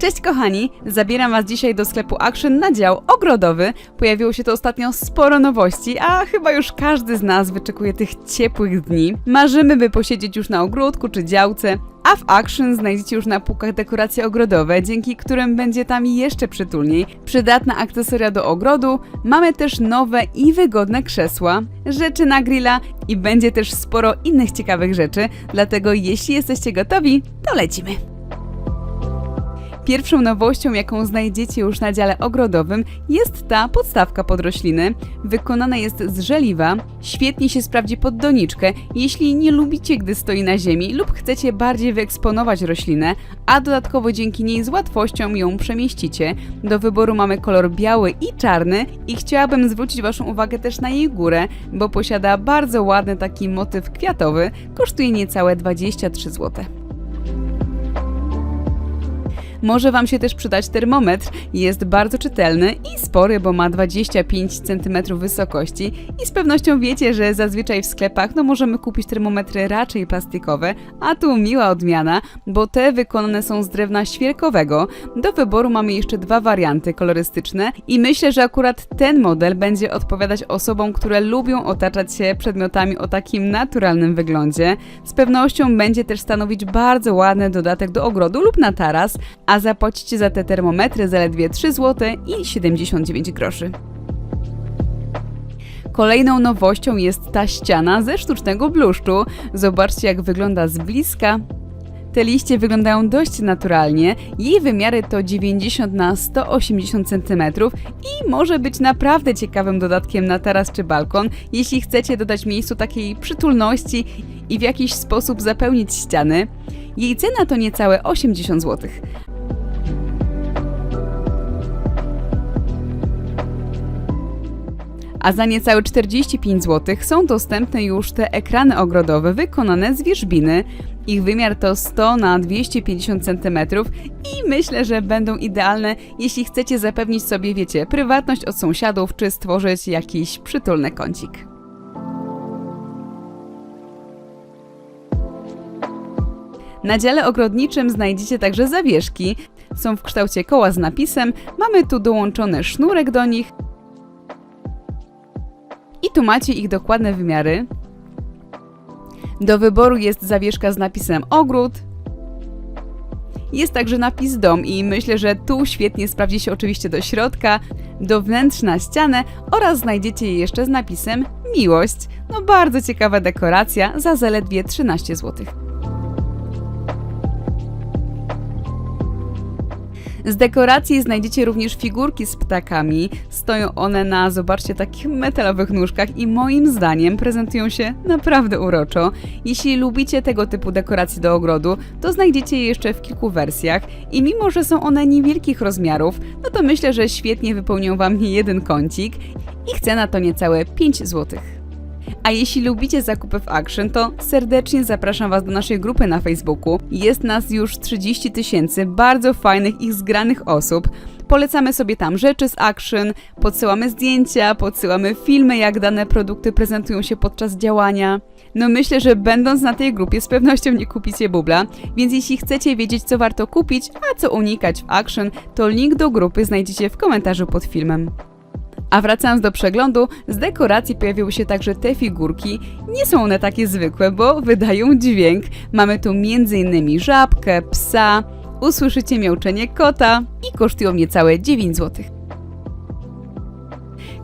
Cześć kochani, zabieram Was dzisiaj do sklepu Action na dział ogrodowy. Pojawiło się to ostatnio sporo nowości, a chyba już każdy z nas wyczekuje tych ciepłych dni. Marzymy, by posiedzieć już na ogródku czy działce, a w Action znajdziecie już na półkach dekoracje ogrodowe, dzięki którym będzie tam jeszcze przytulniej. Przydatna akcesoria do ogrodu, mamy też nowe i wygodne krzesła, rzeczy na grilla i będzie też sporo innych ciekawych rzeczy, dlatego jeśli jesteście gotowi, to lecimy. Pierwszą nowością, jaką znajdziecie już na dziale ogrodowym, jest ta podstawka pod rośliny. Wykonana jest z żeliwa, świetnie się sprawdzi pod doniczkę, jeśli nie lubicie, gdy stoi na ziemi lub chcecie bardziej wyeksponować roślinę, a dodatkowo dzięki niej z łatwością ją przemieścicie. Do wyboru mamy kolor biały i czarny i chciałabym zwrócić Waszą uwagę też na jej górę, bo posiada bardzo ładny taki motyw kwiatowy, kosztuje niecałe 23 zł. Może Wam się też przydać termometr. Jest bardzo czytelny i spory, bo ma 25 cm wysokości i z pewnością wiecie, że zazwyczaj w sklepach no możemy kupić termometry raczej plastikowe, a tu miła odmiana, bo te wykonane są z drewna świerkowego. Do wyboru mamy jeszcze dwa warianty kolorystyczne i myślę, że akurat ten model będzie odpowiadać osobom, które lubią otaczać się przedmiotami o takim naturalnym wyglądzie. Z pewnością będzie też stanowić bardzo ładny dodatek do ogrodu lub na taras, a zapłacicie za te termometry zaledwie 3 zł i 79 groszy. Kolejną nowością jest ta ściana ze sztucznego bluszczu. Zobaczcie jak wygląda z bliska. Te liście wyglądają dość naturalnie. Jej wymiary to 90 na 180 cm i może być naprawdę ciekawym dodatkiem na taras czy balkon, jeśli chcecie dodać miejscu takiej przytulności i w jakiś sposób zapełnić ściany. Jej cena to niecałe 80 zł. A za niecałe 45 zł są dostępne już te ekrany ogrodowe wykonane z wierzbiny. Ich wymiar to 100 na 250 cm i myślę, że będą idealne, jeśli chcecie zapewnić sobie, wiecie, prywatność od sąsiadów czy stworzyć jakiś przytulny kącik. Na dziale ogrodniczym znajdziecie także zawieszki. Są w kształcie koła z napisem, mamy tu dołączony sznurek do nich, i tu macie ich dokładne wymiary. Do wyboru jest zawieszka z napisem ogród. Jest także napis dom i myślę, że tu świetnie sprawdzi się oczywiście do środka, do wnętrz na ścianę oraz znajdziecie je jeszcze z napisem miłość. No bardzo ciekawa dekoracja za zaledwie 13 zł. Z dekoracji znajdziecie również figurki z ptakami. Stoją one na, zobaczcie, takich metalowych nóżkach i moim zdaniem prezentują się naprawdę uroczo. Jeśli lubicie tego typu dekoracji do ogrodu, to znajdziecie je jeszcze w kilku wersjach i mimo, że są one niewielkich rozmiarów, no to myślę, że świetnie wypełnią Wam jeden kącik. Ich cena to niecałe 5 złotych. A jeśli lubicie zakupy w Action, to serdecznie zapraszam Was do naszej grupy na Facebooku. Jest nas już 30 tysięcy bardzo fajnych i zgranych osób. Polecamy sobie tam rzeczy z Action, podsyłamy zdjęcia, podsyłamy filmy, jak dane produkty prezentują się podczas działania. No myślę, że będąc na tej grupie z pewnością nie kupicie bubla, więc jeśli chcecie wiedzieć co warto kupić, a co unikać w Action, to link do grupy znajdziecie w komentarzu pod filmem. A wracając do przeglądu, z dekoracji pojawiły się także te figurki. Nie są one takie zwykłe, bo wydają dźwięk. Mamy tu m.in. żabkę, psa, usłyszycie miauczenie kota i kosztują niecałe 9 zł.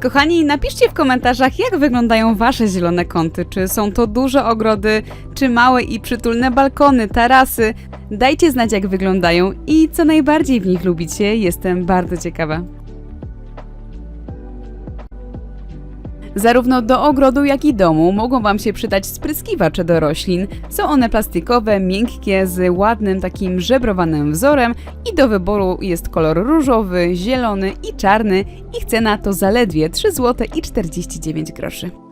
Kochani, napiszcie w komentarzach, jak wyglądają Wasze zielone kąty. Czy są to duże ogrody, czy małe i przytulne balkony, tarasy. Dajcie znać, jak wyglądają i co najbardziej w nich lubicie. Jestem bardzo ciekawa. Zarówno do ogrodu, jak i domu mogą Wam się przydać spryskiwacze do roślin. Są one plastikowe, miękkie, z ładnym takim żebrowanym wzorem i do wyboru jest kolor różowy, zielony i czarny. Ich cena to zaledwie 3 zł i 49 groszy.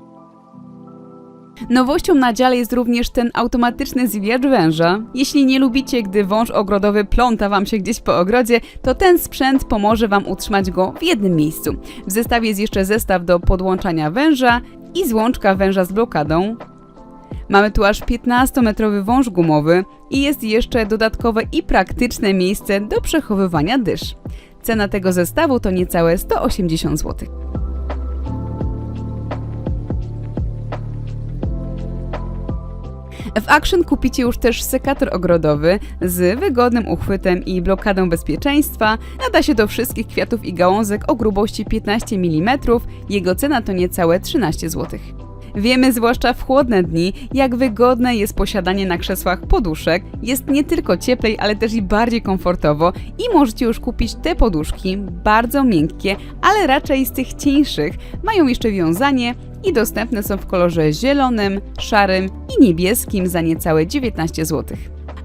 Nowością na dziale jest również ten automatyczny zwijacz węża. Jeśli nie lubicie, gdy wąż ogrodowy pląta Wam się gdzieś po ogrodzie, to ten sprzęt pomoże Wam utrzymać go w jednym miejscu. W zestawie jest jeszcze zestaw do podłączania węża i złączka węża z blokadą. Mamy tu aż 15-metrowy wąż gumowy i jest jeszcze dodatkowe i praktyczne miejsce do przechowywania dysz. Cena tego zestawu to niecałe 180 zł. W Action kupicie już też sekator ogrodowy z wygodnym uchwytem i blokadą bezpieczeństwa. Nada się do wszystkich kwiatów i gałązek o grubości 15 mm. Jego cena to niecałe 13 zł. Wiemy, zwłaszcza w chłodne dni, jak wygodne jest posiadanie na krzesłach poduszek. Jest nie tylko cieplej, ale też i bardziej komfortowo i możecie już kupić te poduszki, bardzo miękkie, ale raczej z tych cieńszych. Mają jeszcze wiązanie i dostępne są w kolorze zielonym, szarym i niebieskim za niecałe 19 zł.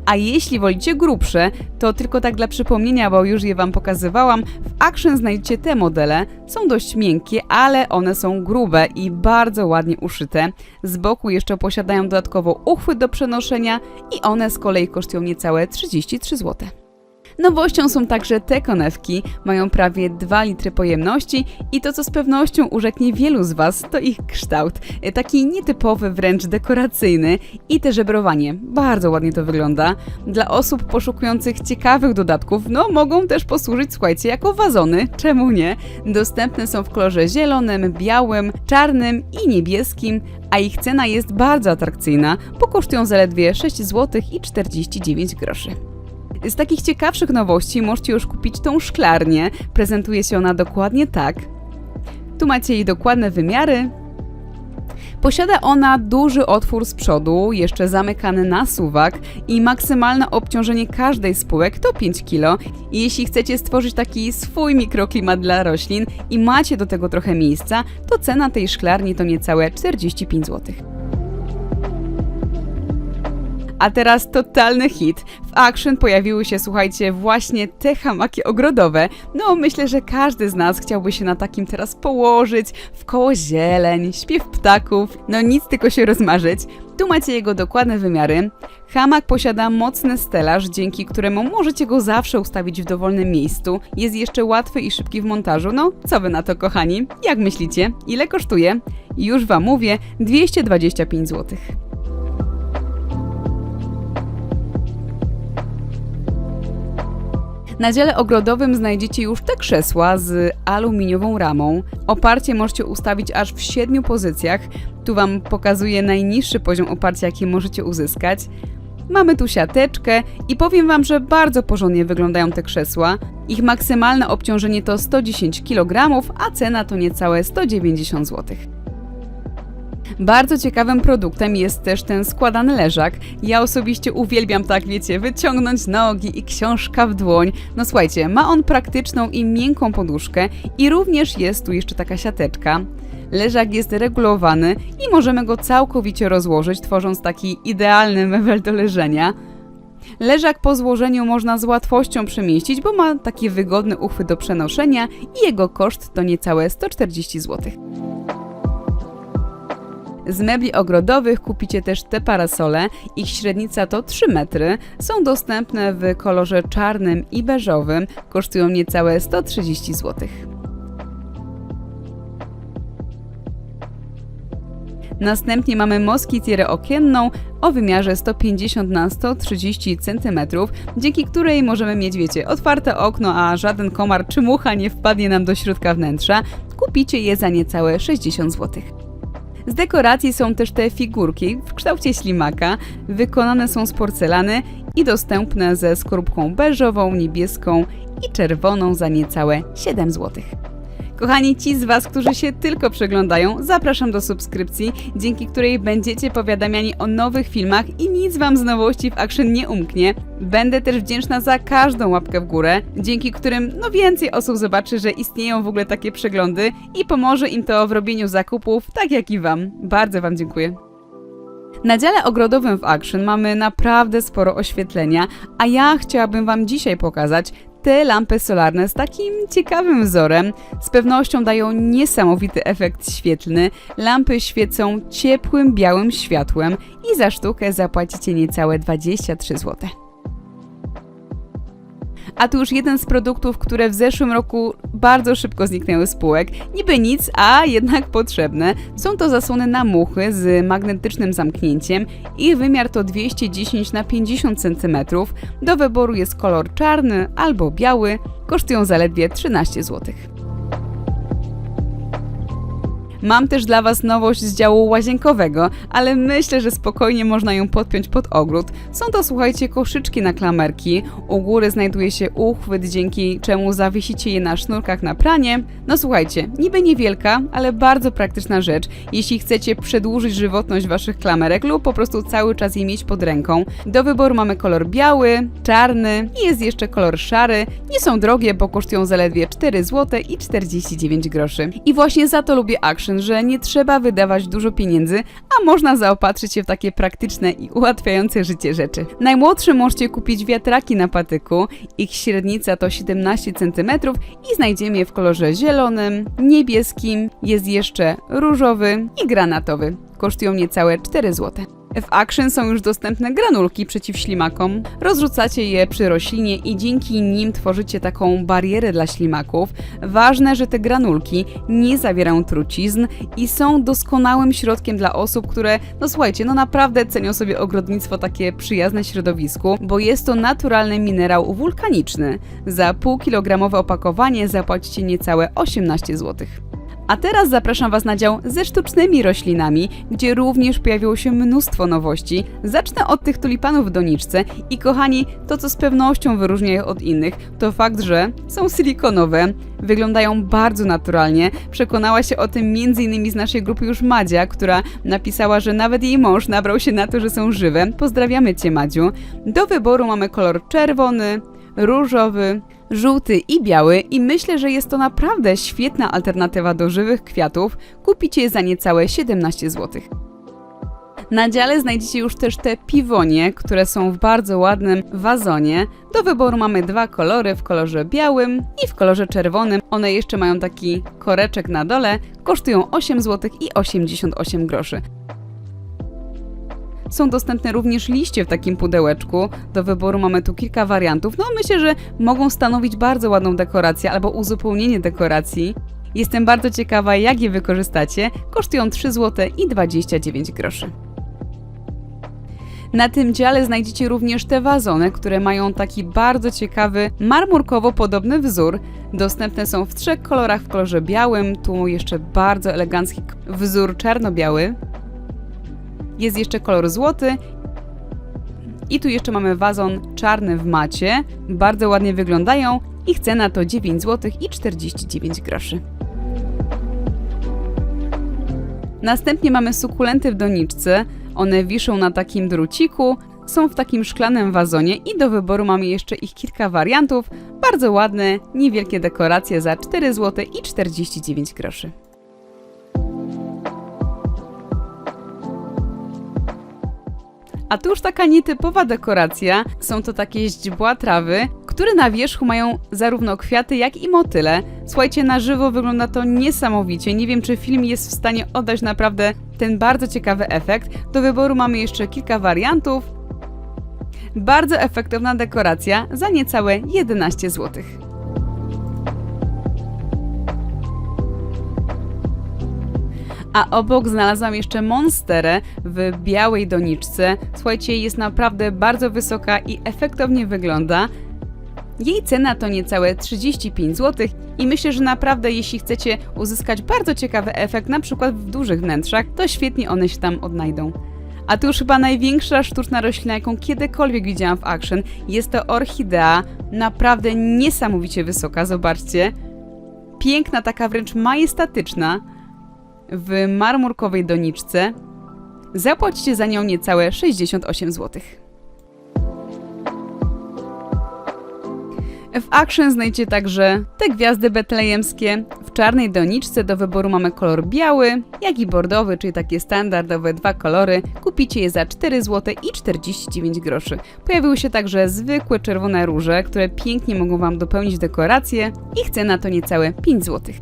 A jeśli wolicie grubsze, to tylko tak dla przypomnienia, bo już je Wam pokazywałam, w Action znajdziecie te modele. Są dość miękkie, ale one są grube i bardzo ładnie uszyte. Z boku jeszcze posiadają dodatkowo uchwyt do przenoszenia i one z kolei kosztują niecałe 33 zł. Nowością są także te konewki, mają prawie 2 litry pojemności i to co z pewnością urzeknie wielu z Was to ich kształt, E, taki nietypowy, wręcz dekoracyjny i te żebrowanie, bardzo ładnie to wygląda. Dla osób poszukujących ciekawych dodatków, no mogą też posłużyć, słuchajcie, jako wazony, czemu nie? Dostępne są w kolorze zielonym, białym, czarnym i niebieskim, a ich cena jest bardzo atrakcyjna, bo kosztują zaledwie 6 zł i 49 groszy. Z takich ciekawszych nowości możecie już kupić tą szklarnię. Prezentuje się ona dokładnie tak. Tu macie jej dokładne wymiary. Posiada ona duży otwór z przodu, jeszcze zamykany na suwak i maksymalne obciążenie każdej z półek to 5 kg. Jeśli chcecie stworzyć taki swój mikroklimat dla roślin i macie do tego trochę miejsca, to cena tej szklarni to niecałe 45 zł. A teraz totalny hit. W Action pojawiły się, słuchajcie, właśnie te hamaki ogrodowe. No, myślę, że każdy z nas chciałby się na takim teraz położyć, w koło zieleń, śpiew ptaków, no nic tylko się rozmarzyć. Tu macie jego dokładne wymiary. Hamak posiada mocny stelaż, dzięki któremu możecie go zawsze ustawić w dowolnym miejscu. Jest jeszcze łatwy i szybki w montażu. No, co wy na to, kochani? Jak myślicie? Ile kosztuje? Już wam mówię, 225 zł. Na dziale ogrodowym znajdziecie już te krzesła z aluminiową ramą. Oparcie możecie ustawić aż w siedmiu pozycjach. Tu Wam pokazuję najniższy poziom oparcia, jaki możecie uzyskać. Mamy tu siateczkę i powiem Wam, że bardzo porządnie wyglądają te krzesła. Ich maksymalne obciążenie to 110 kg, a cena to niecałe 190 zł. Bardzo ciekawym produktem jest też ten składany leżak. Ja osobiście uwielbiam tak, wiecie, wyciągnąć nogi i książka w dłoń. No słuchajcie, ma on praktyczną i miękką poduszkę i również jest tu jeszcze taka siateczka. Leżak jest regulowany i możemy go całkowicie rozłożyć, tworząc taki idealny mebel do leżenia. Leżak po złożeniu można z łatwością przemieścić, bo ma taki wygodny uchwyt do przenoszenia i jego koszt to niecałe 140 zł. Z mebli ogrodowych kupicie też te parasole. Ich średnica to 3 metry. Są dostępne w kolorze czarnym i beżowym. Kosztują niecałe 130 zł. Następnie mamy moskitierę okienną o wymiarze 150 na 130 cm, dzięki której możemy mieć, wiecie, otwarte okno, a żaden komar czy mucha nie wpadnie nam do środka wnętrza. Kupicie je za niecałe 60 zł. Z dekoracji są też te figurki w kształcie ślimaka, wykonane są z porcelany i dostępne ze skorupką beżową, niebieską i czerwoną za niecałe 7 zł. Kochani, ci z Was, którzy się tylko przeglądają, zapraszam do subskrypcji, dzięki której będziecie powiadamiani o nowych filmach i nic Wam z nowości w Action nie umknie. Będę też wdzięczna za każdą łapkę w górę, dzięki którym no więcej osób zobaczy, że istnieją w ogóle takie przeglądy i pomoże im to w robieniu zakupów, tak jak i Wam. Bardzo Wam dziękuję. Na dziale ogrodowym w Action mamy naprawdę sporo oświetlenia, a ja chciałabym Wam dzisiaj pokazać te lampy solarne z takim ciekawym wzorem. Z pewnością dają niesamowity efekt świetlny. Lampy świecą ciepłym, białym światłem i za sztukę zapłacicie niecałe 23 zł. A tu już jeden z produktów, które w zeszłym roku bardzo szybko zniknęły z półek. Niby nic, a jednak potrzebne. Są to zasłony na muchy z magnetycznym zamknięciem. Ich wymiar to 210 na 50 cm. Do wyboru jest kolor czarny albo biały. Kosztują zaledwie 13 zł. Mam też dla Was nowość z działu łazienkowego, ale myślę, że spokojnie można ją podpiąć pod ogród. Są to, słuchajcie, koszyczki na klamerki. U góry znajduje się uchwyt, dzięki czemu zawiesicie je na sznurkach na pranie. No słuchajcie, niby niewielka, ale bardzo praktyczna rzecz, jeśli chcecie przedłużyć żywotność Waszych klamerek lub po prostu cały czas je mieć pod ręką. Do wyboru mamy kolor biały, czarny i jest jeszcze kolor szary. Nie są drogie, bo kosztują zaledwie 4 zł i 49 groszy. I właśnie za to lubię Action, że nie trzeba wydawać dużo pieniędzy, a można zaopatrzyć się w takie praktyczne i ułatwiające życie rzeczy. Najmłodszy możecie kupić wiatraki na patyku. Ich średnica to 17 cm i znajdziemy je w kolorze zielonym, niebieskim, jest jeszcze różowy i granatowy. Kosztują niecałe 4 zł. W Action są już dostępne granulki przeciw ślimakom. Rozrzucacie je przy roślinie i dzięki nim tworzycie taką barierę dla ślimaków. Ważne, że te granulki nie zawierają trucizn i są doskonałym środkiem dla osób, które, no słuchajcie, no naprawdę cenią sobie ogrodnictwo takie przyjazne środowisku, bo jest to naturalny minerał wulkaniczny. Za półkilogramowe opakowanie zapłacicie niecałe 18 zł. A teraz zapraszam Was na dział ze sztucznymi roślinami, gdzie również pojawiło się mnóstwo nowości. Zacznę od tych tulipanów w doniczce i kochani, to co z pewnością wyróżnia je od innych, to fakt, że są silikonowe, wyglądają bardzo naturalnie. Przekonała się o tym m.in. z naszej grupy już Madzia, która napisała, że nawet jej mąż nabrał się na to, że są żywe. Pozdrawiamy Cię Madziu. Do wyboru mamy kolor czerwony, różowy, żółty i biały i myślę, że jest to naprawdę świetna alternatywa do żywych kwiatów. Kupicie je za niecałe 17 zł. Na dziale znajdziecie już też te piwonie, które są w bardzo ładnym wazonie. Do wyboru mamy dwa kolory w kolorze białym i w kolorze czerwonym. One jeszcze mają taki koreczek na dole, kosztują 8 zł i 88 groszy. Są dostępne również liście w takim pudełeczku. Do wyboru mamy tu kilka wariantów. No myślę, że mogą stanowić bardzo ładną dekorację albo uzupełnienie dekoracji. Jestem bardzo ciekawa, jak je wykorzystacie. Kosztują 3 zł i 29 groszy. Na tym dziale znajdziecie również te wazony, które mają taki bardzo ciekawy, marmurkowo podobny wzór. Dostępne są w trzech kolorach w kolorze białym, tu jeszcze bardzo elegancki wzór czarno-biały. Jest jeszcze kolor złoty. I tu jeszcze mamy wazon czarny w macie. Bardzo ładnie wyglądają. Ich cena to 9 zł i 49 groszy. Następnie mamy sukulenty w doniczce. One wiszą na takim druciku, są w takim szklanym wazonie i do wyboru mamy jeszcze ich kilka wariantów. Bardzo ładne, niewielkie dekoracje za 4 zł i 49 groszy. A tu już taka nietypowa dekoracja. Są to takie źdźbła trawy, które na wierzchu mają zarówno kwiaty, jak i motyle. Słuchajcie, na żywo wygląda to niesamowicie. Nie wiem, czy film jest w stanie oddać naprawdę ten bardzo ciekawy efekt. Do wyboru mamy jeszcze kilka wariantów. Bardzo efektowna dekoracja za niecałe 11 zł. A obok znalazłam jeszcze monsterę w białej doniczce. Słuchajcie, jest naprawdę bardzo wysoka i efektownie wygląda. Jej cena to niecałe 35 zł i myślę, że naprawdę jeśli chcecie uzyskać bardzo ciekawy efekt, na przykład w dużych wnętrzach, to świetnie one się tam odnajdą. A tu już chyba największa sztuczna roślina, jaką kiedykolwiek widziałam w Action. Jest to orchidea, naprawdę niesamowicie wysoka, zobaczcie. Piękna, taka wręcz majestatyczna w marmurkowej doniczce. Zapłacicie za nią niecałe 68 zł. W Action znajdziecie także te gwiazdy betlejemskie. W czarnej doniczce do wyboru mamy kolor biały, jak i bordowy, czyli takie standardowe dwa kolory. Kupicie je za 4 zł i 49 groszy. Pojawiły się także zwykłe czerwone róże, które pięknie mogą Wam dopełnić dekorację. Ich cena to niecałe 5 zł.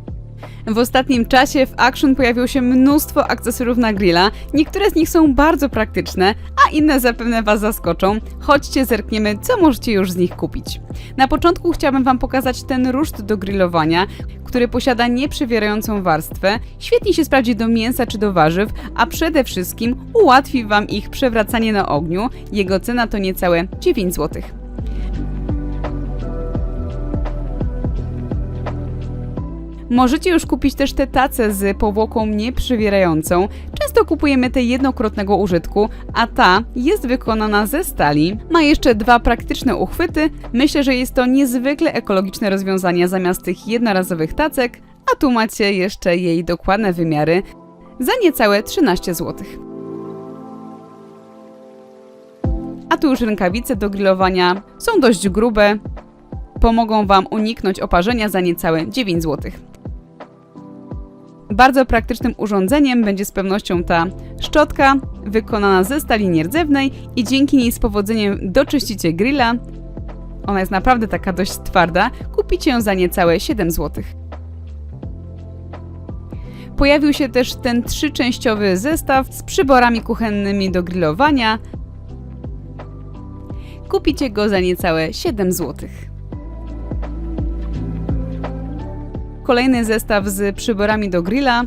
W ostatnim czasie w Action pojawiło się mnóstwo akcesoriów na grilla. Niektóre z nich są bardzo praktyczne, a inne zapewne Was zaskoczą. Chodźcie, zerkniemy, co możecie już z nich kupić. Na początku chciałabym Wam pokazać ten ruszt do grillowania, który posiada nieprzywierającą warstwę, świetnie się sprawdzi do mięsa czy do warzyw, a przede wszystkim ułatwi Wam ich przewracanie na ogniu. Jego cena to niecałe 9 zł. Możecie już kupić też te tace z powłoką nieprzywierającą. Często kupujemy te jednokrotnego użytku, a ta jest wykonana ze stali. Ma jeszcze dwa praktyczne uchwyty. Myślę, że jest to niezwykle ekologiczne rozwiązanie zamiast tych jednorazowych tacek, a tu macie jeszcze jej dokładne wymiary za niecałe 13 zł. A tu już rękawice do grillowania są dość grube. Pomogą Wam uniknąć oparzenia za niecałe 9 zł. Bardzo praktycznym urządzeniem będzie z pewnością ta szczotka, wykonana ze stali nierdzewnej i dzięki niej z powodzeniem doczyścicie grilla. Ona jest naprawdę taka dość twarda. Kupicie ją za niecałe 7 zł. Pojawił się też ten trzyczęściowy zestaw z przyborami kuchennymi do grillowania. Kupicie go za niecałe 7 zł. Kolejny zestaw z przyborami do grilla.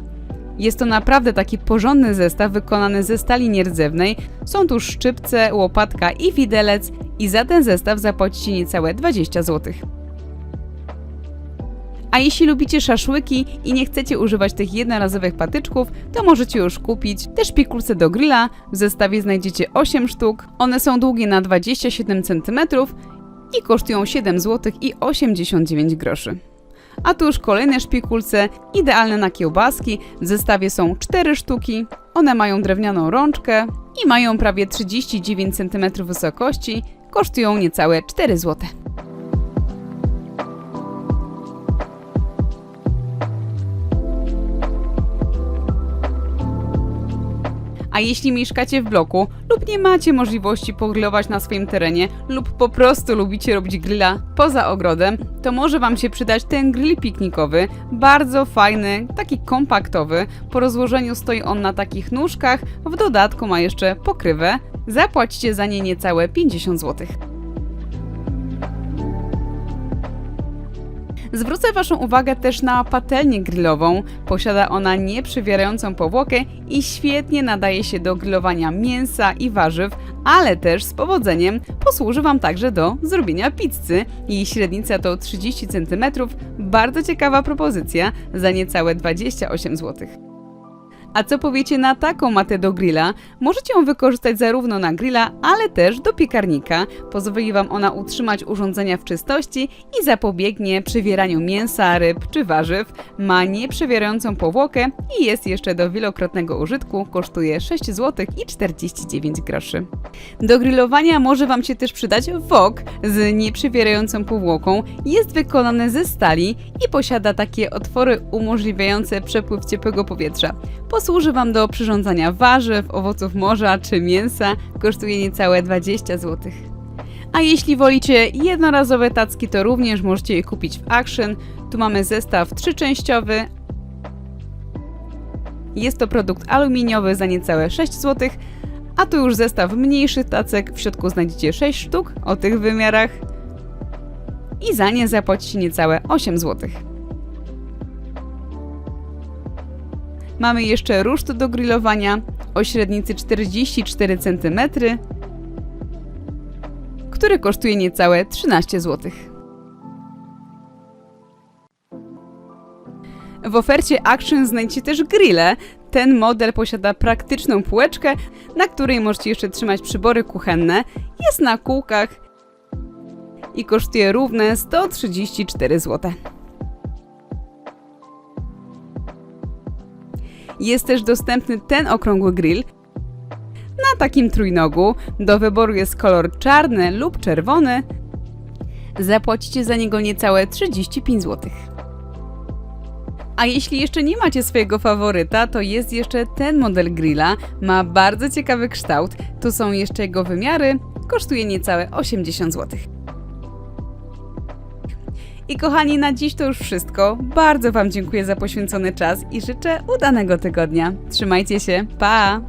Jest to naprawdę taki porządny zestaw wykonany ze stali nierdzewnej. Są tu szczypce, łopatka i widelec i za ten zestaw zapłacicie niecałe 20 zł. A jeśli lubicie szaszłyki i nie chcecie używać tych jednorazowych patyczków, to możecie już kupić te szpikulce do grilla. W zestawie znajdziecie 8 sztuk. One są długie na 27 cm i kosztują 7 zł i 89 groszy. A tu już kolejne szpikulce, idealne na kiełbaski. W zestawie są 4 sztuki. One mają drewnianą rączkę i mają prawie 39 cm wysokości. Kosztują niecałe 4 zł. A jeśli mieszkacie w bloku lub nie macie możliwości pogrillować na swoim terenie lub po prostu lubicie robić grilla poza ogrodem, to może Wam się przydać ten grill piknikowy, bardzo fajny, taki kompaktowy. Po rozłożeniu stoi on na takich nóżkach, w dodatku ma jeszcze pokrywę. Zapłacicie za nie niecałe 50 zł. Zwrócę Waszą uwagę też na patelnię grillową. Posiada ona nieprzywierającą powłokę i świetnie nadaje się do grillowania mięsa i warzyw, ale też z powodzeniem posłuży Wam także do zrobienia pizzy. Jej średnica to 30 cm. Bardzo ciekawa propozycja za niecałe 28 zł. A co powiecie na taką matę do grilla? Możecie ją wykorzystać zarówno na grilla, ale też do piekarnika. Pozwoli Wam ona utrzymać urządzenia w czystości i zapobiegnie przywieraniu mięsa, ryb czy warzyw. Ma nieprzewierającą powłokę i jest jeszcze do wielokrotnego użytku. Kosztuje 6 zł i 49 groszy. Do grillowania może Wam się też przydać wok z nieprzywierającą powłoką. Jest wykonany ze stali i posiada takie otwory umożliwiające przepływ ciepłego powietrza. Posłuży Wam do przyrządzania warzyw, owoców morza czy mięsa. Kosztuje niecałe 20 zł. A jeśli wolicie jednorazowe tacki, to również możecie je kupić w Action. Tu mamy zestaw trzyczęściowy. Jest to produkt aluminiowy za niecałe 6 zł. A tu już zestaw mniejszych tacek. W środku znajdziecie 6 sztuk o tych wymiarach. I za nie zapłacicie niecałe 8 zł. Mamy jeszcze ruszt do grillowania o średnicy 44 cm, który kosztuje niecałe 13 zł. W ofercie Action znajdziecie też grille. Ten model posiada praktyczną półeczkę, na której możecie jeszcze trzymać przybory kuchenne. Jest na kółkach i kosztuje równe 134 zł. Jest też dostępny ten okrągły grill na takim trójnogu. Do wyboru jest kolor czarny lub czerwony. Zapłacicie za niego niecałe 35 zł. A jeśli jeszcze nie macie swojego faworyta, to jest jeszcze ten model grilla. Ma bardzo ciekawy kształt. Tu są jeszcze jego wymiary. Kosztuje niecałe 80 zł. I kochani, na dziś to już wszystko. Bardzo Wam dziękuję za poświęcony czas i życzę udanego tygodnia. Trzymajcie się, pa!